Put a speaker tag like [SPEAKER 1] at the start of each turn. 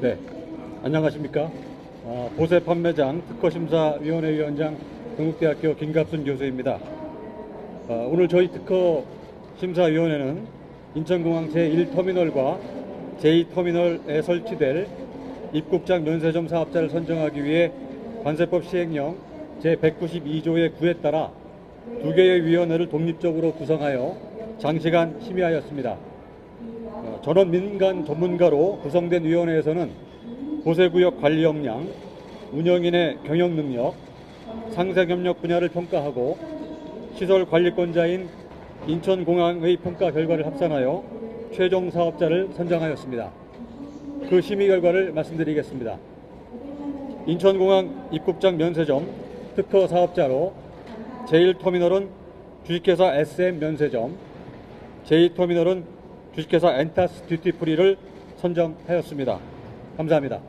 [SPEAKER 1] 네, 안녕하십니까. 어, 보세 판매장 특허심사위원회 위원장 동국대학교 김갑순 교수입니다. 어, 오늘 저희 특허 심사위원회는 인천공항 제1터미널과 제2터미널에 설치될 입국장 면세점 사업자를 선정하기 위해 관세법 시행령 제192조의 9에 따라 두 개의 위원회를 독립적으로 구성하여 장시간 심의하였습니다. 어, 전원 민간 전문가로 구성된 위원회에서는 보세구역 관리 역량, 운영인의 경영 능력, 상세 협력 분야를 평가하고 시설 관리권자인 인천공항의 평가 결과를 합산하여 최종 사업자를 선정하였습니다. 그 심의 결과를 말씀드리겠습니다. 인천공항 입국장 면세점 특허 사업자로 제1터미널은 주식회사 SM 면세점, 제2터미널은 주식회사 엔타스 듀티프리를 선정하였습니다. 감사합니다.